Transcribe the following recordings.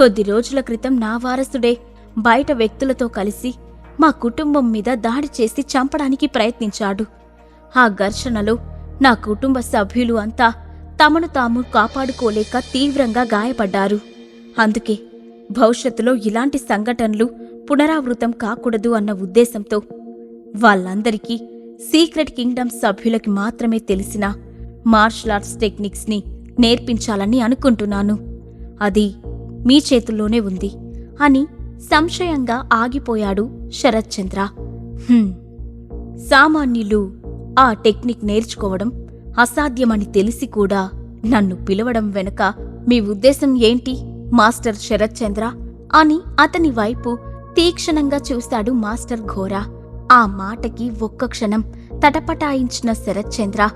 కొద్ది రోజుల క్రితం నా వారసుడే బయట వ్యక్తులతో కలిసి మా కుటుంబం మీద దాడి చేసి చంపడానికి ప్రయత్నించాడు. ఆ ఘర్షణలో నా కుటుంబ సభ్యులు అంతా తమను తాము కాపాడుకోలేక తీవ్రంగా గాయపడ్డారు. అందుకే భవిష్యత్తులో ఇలాంటి సంఘటనలు పునరావృతం కాకూడదు అన్న ఉద్దేశంతో వాళ్ళందరికీ సీక్రెట్ కింగ్డమ్ సభ్యులకి మాత్రమే తెలిసిన మార్షల్ ఆర్ట్స్ టెక్నిక్స్ని నేర్పించాలని అనుకుంటున్నాను. అది మీ చేతుల్లోనే ఉంది అని సంశయంగా ఆగిపోయాడు శరత్చంద్ర. సామాన్యులు ఆ టెక్నిక్ నేర్చుకోవడం అసాధ్యమని తెలిసి కూడా నన్ను పిలవడం వెనుక మీ ఉద్దేశం ఏంటి మాస్టర్ శరత్చంద్ర? అని అతని వైపు తీక్షణంగా చూశాడు మాస్టర్ ఘోరా. ఆ మాటకి ఒక్క క్షణం తటపటాయించిన శరత్చంద్ర.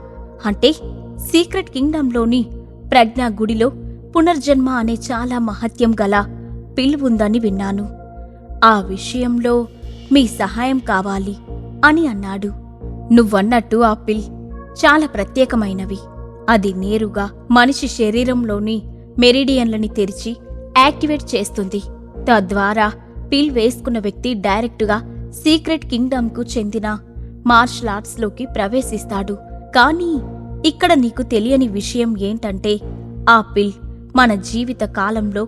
అంటే సీక్రెట్ కింగ్డంలోని ప్రజ్ఞా గుడిలో పునర్జన్మ అనే చాలా మహత్యం గల పిల్ ఉందని విన్నాను. ఆ విషయంలో మీ సహాయం కావాలి అని అన్నాడు. నువ్వన్నట్టు ఆ పిల్ చాలా ప్రత్యేకమైనవి. అది నేరుగా మనిషి శరీరంలోని మెరిడియన్లని తెరిచి యాక్టివేట్ చేస్తుంది. తద్వారా పిల్ వేసుకున్న వ్యక్తి డైరెక్టుగా సీక్రెట్ కింగ్డమ్కు చెందిన మార్షల్ ఆర్ట్స్లోకి ప్రవేశిస్తాడు. కానీ ఇక్కడ నీకు తెలియని విషయం ఏంటంటే ఆ పిల్ మన జీవిత కాలంలో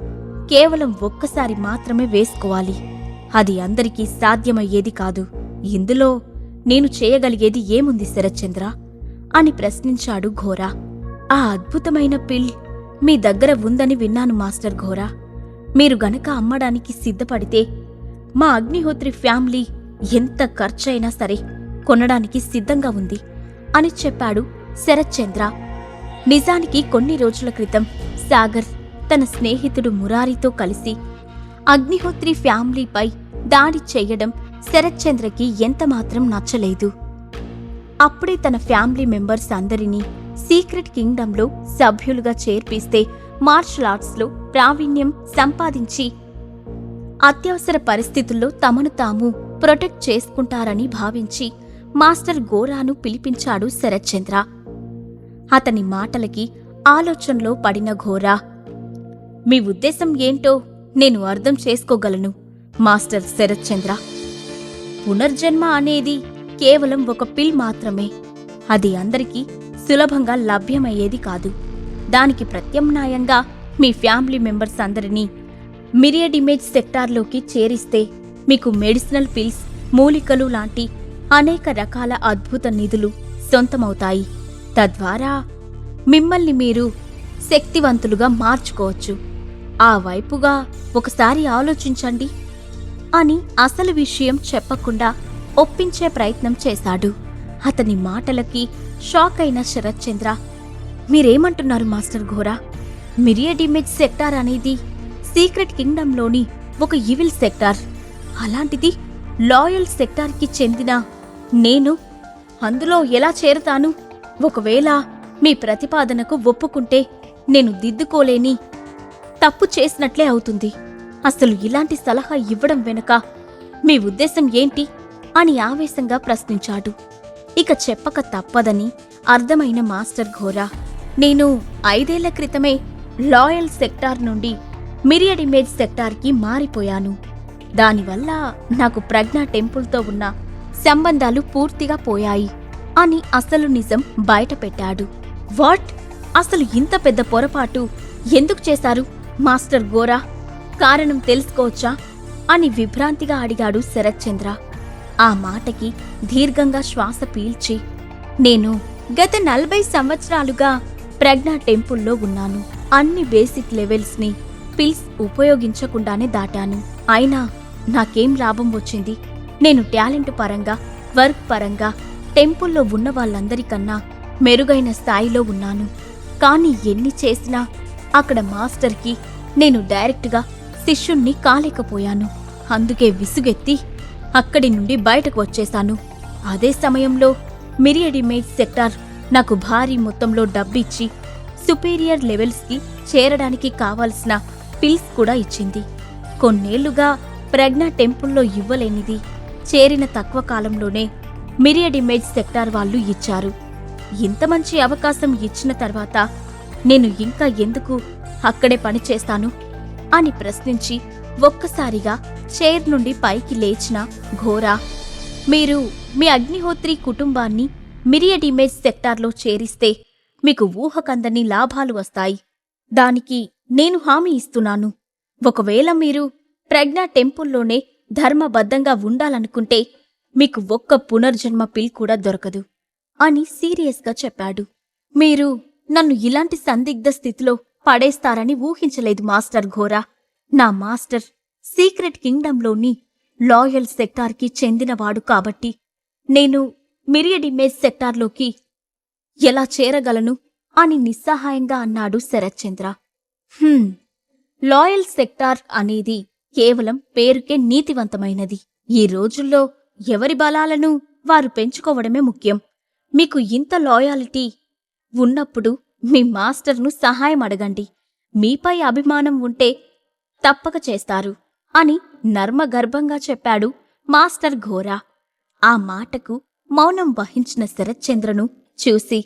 కేవలం ఒక్కసారి మాత్రమే వేసుకోవాలి. అది అందరికీ సాధ్యమయ్యేది కాదు. ఇందులో నేను చేయగలిగేది ఏముంది శరత్చంద్ర? అని ప్రశ్నించాడు ఘోరా. ఆ అద్భుతమైన పిల్ మీ దగ్గర ఉందని విన్నాను మాస్టర్ ఘోరా. మీరు గనక అమ్మడానికి సిద్ధపడితే మా అగ్నిహోత్రి ఫ్యామిలీ ఎంత ఖర్చైనా సరే కొనడానికి సిద్ధంగా ఉంది అని చెప్పాడు శరత్చంద్ర. నిజానికి కొన్ని రోజుల క్రితం సాగర్ తన స్నేహితుడు మురారితో కలిసి అగ్నిహోత్రి ఫ్యామిలీపై దాడి చేయడం శరత్చంద్రకి ఎంతమాత్రం నచ్చలేదు. అప్పుడే తన ఫ్యామిలీ మెంబర్స్ అందరినీ సీక్రెట్ కింగ్డంలో సభ్యులుగా చేర్పిస్తే మార్షల్ ఆర్ట్స్లో ప్రావీణ్యం సంపాదించి అత్యవసర పరిస్థితుల్లో తమను తాము ప్రొటెక్ట్ చేసుకుంటారని భావించి మాస్టర్ గోరాను పిలిపించాడు శరత్చంద్ర. అతని మాటలకి ఆలోచనలో పడిన ఘోరా. మీ ఉద్దేశం ఏంటో నేను అర్థం చేసుకోగలను మాస్టర్ శరత్చంద్ర. పునర్జన్మ అనేది కేవలం ఒక పిల్ మాత్రమే. అది అందరికీ సులభంగా లభ్యమయ్యేది కాదు. దానికి ప్రత్యామ్నాయంగా మీ ఫ్యామిలీ మెంబర్స్ అందరినీ మిరియడ్ ఇమేజ్ సెక్టార్లోకి చేరిస్తే మీకు మెడిసినల్ పిల్స్ మూలికలు లాంటి అనేక రకాల అద్భుత నిధులు సొంతమవుతాయి. తద్వారా మిమ్మల్ని మీరు శక్తివంతులుగా మార్చుకోవచ్చు. ఆ వైపుగా ఒకసారి ఆలోచించండి అని అసలు విషయం చెప్పకుండా ఒప్పించే ప్రయత్నం చేశాడు. అతని మాటలకి షాక్ అయిన Sarathchandra మీరేమంటున్నారు master Ghora? Myriad image sector అనేది సీక్రెట్ కింగ్డంలోని ఒక ఈవిల్ సెక్టార్. అలాంటిది లాయల్ సెక్టార్కి చెందిన నేను అందులో ఎలా చేరుతాను? ఒకవేళ మీ ప్రతిపాదనకు ఒప్పుకుంటే నేను దిద్దుకోలేని తప్పు చేసినట్లే అవుతుంది. అసలు ఇలాంటి సలహా ఇవ్వడం వెనుక మీ ఉద్దేశం ఏంటి అని ఆవేశంగా ప్రశ్నించాడు. ఇక చెప్పక తప్పదని అర్థమైన మాస్టర్ ఘోరా. నేను ఐదేళ్ళ క్రితమే లాయల్ సెక్టార్ నుండి మిరియడ్ ఇమేజ్ సెక్టార్కి మారిపోయాను. దానివల్ల నాకు ప్రజ్ఞా టెంపుల్తో ఉన్న సంబంధాలు పూర్తిగా పోయాయి అని అసలు నిజం బయటపెట్టాడు. వాట్? అసలు ఇంత పెద్ద పొరపాటు ఎందుకు చేశారు? మాస్టర్ గోరా కారణం తెలుసుకోవచ్చా? అని విభ్రాంతిగా అడిగాడు శరత్చంద్ర. ఆ మాటకి దీర్ఘంగా శ్వాస పీల్చి నేను గత నలభై సంవత్సరాలుగా ప్రజ్ఞా టెంపుల్లో ఉన్నాను. అన్ని బేసిక్ లెవెల్స్ని పిల్స్ ఉపయోగించకుండానే దాటాను. అయినా నాకేం లాభం వచ్చింది? నేను టాలెంట్ పరంగా వర్క్ పరంగా టెంపుల్లో ఉన్న వాళ్ళందరికన్నా మెరుగైన స్థాయిలో ఉన్నాను. కానీ ఎన్ని చేసినా అక్కడ మాస్టర్కి నేను డైరెక్ట్గా శిష్యుణ్ణి కాలేకపోయాను. అందుకే విసుగెత్తి అక్కడి నుండి బయటకు వచ్చేశాను. అదే సమయంలో మిరియడిమేజ్ సెక్టార్ నాకు భారీ మొత్తంలో డబ్బిచ్చి సుపీరియర్ లెవెల్స్కి చేరడానికి కావాల్సిన పిల్స్ కూడా ఇచ్చింది. కొన్నేళ్ళుగా ప్రజ్ఞా టెంపుల్లో ఇవ్వలేనిది చేరిన తక్కువ కాలంలోనే మిరియడిమేజ్ సెక్టార్ వాళ్ళు ఇచ్చారు. ఇంత మంచి అవకాశం ఇచ్చిన తర్వాత నేను ఇంకా ఎందుకు అక్కడే పని చేస్తాను అని ప్రశ్నించి ఒక్కసారిగా చైర్ నుండి పైకి లేచిన ఘోరా మీరు మీ అగ్నిహోత్రి కుటుంబాన్ని మిరియడ్ ఇమేజ్ సెక్టార్లో చేరిస్తే మీకు ఊహకందని లాభాలు వస్తాయి. దానికి నేను హామీ ఇస్తున్నాను. ఒకవేళ మీరు ప్రజ్ఞా టెంపుల్లోనే ధర్మబద్ధంగా ఉండాలనుకుంటే మీకు ఒక్క పునర్జన్మ పిల్ కూడా దొరకదు. అని సీరియస్గా చెప్పాడు. మీరు నన్ను ఇలాంటి సందిగ్ధ స్థితిలో పడేస్తారని ఊహించలేదు మాస్టర్ ఘోరా. నా మాస్టర్ సీక్రెట్ కింగ్డంలోని లాయల్ సెక్టార్కి చెందినవాడు కాబట్టి నేను మిరియడ్ ఇమేజ్ సెక్టార్లోకి ఎలా చేరగలను అని నిస్సహాయంగా అన్నాడు శరత్చంద్ర. హ్మ్ లాయల్ సెక్టార్ అనేది కేవలం పేరుకే నీతివంతమైనది. ఈ రోజుల్లో ఎవరి బలాలను వారు పెంచుకోవడమే ముఖ్యం. మీకు ఇంత లాయాలిటీ ఉన్నప్పుడు మీ మాస్టర్ను సహాయం అడగండి. మీపై అభిమానం ఉంటే తప్పక చేస్తారు అని నర్మగర్భంగా చెప్పాడు మాస్టర్ ఘోరా. ఆ మాటకు మౌనం వహించిన శరత్చంద్రను చూసి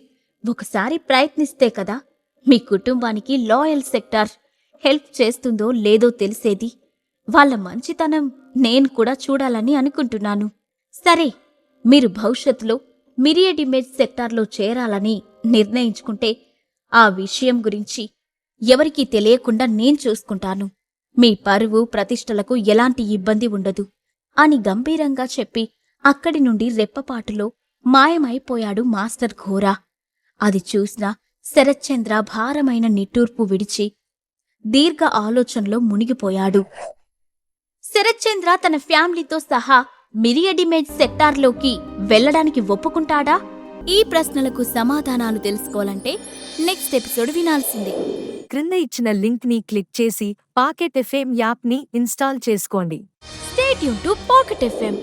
ఒకసారి ప్రయత్నిస్తే కదా మీ కుటుంబానికి లాయల్ సెక్టార్ హెల్ప్ చేస్తుందో లేదో తెలిసేది. వాళ్ళ మంచితనం నేను కూడా చూడాలని అనుకుంటున్నాను. సరే మీరు భవిష్యత్తులో మిరియడ్ ఇమేజ్ సెక్టార్లో చేరాలని నిర్ణయించుకుంటే ఆ విషయం గురించి ఎవరికీ తెలియకుండా నేను చూసుకుంటాను. మీ పరువు ప్రతిష్టలకు ఎలాంటి ఇబ్బంది ఉండదు అని గంభీరంగా చెప్పి అక్కడి నుండి రెప్పపాటులో మాయమైపోయాడు మాస్టర్ ఘోరా. అది చూసిన శరత్చంద్ర భారమైన నిట్టూర్పు విడిచి దీర్ఘ ఆలోచనలో మునిగిపోయాడు. శరత్చంద్ర తన ఫ్యామిలీతో సహా మిరియడిమేజ్ సెక్టార్లోకి వెళ్ళడానికి ఒప్పుకుంటాడా? ఈ ప్రశ్నలకు సమాధానాలు తెలుసుకోవాలంటే నెక్స్ట్ ఎపిసోడ్ వినాల్సిందే. క్రింద ఇచ్చిన లింక్ని క్లిక్ చేసి పాకెట్ ఎఫ్ఎం యాప్ని ఇన్స్టాల్ చేసుకోండి. స్టేట్ యూన్ టు పాకెట్ ఎఫ్ఎం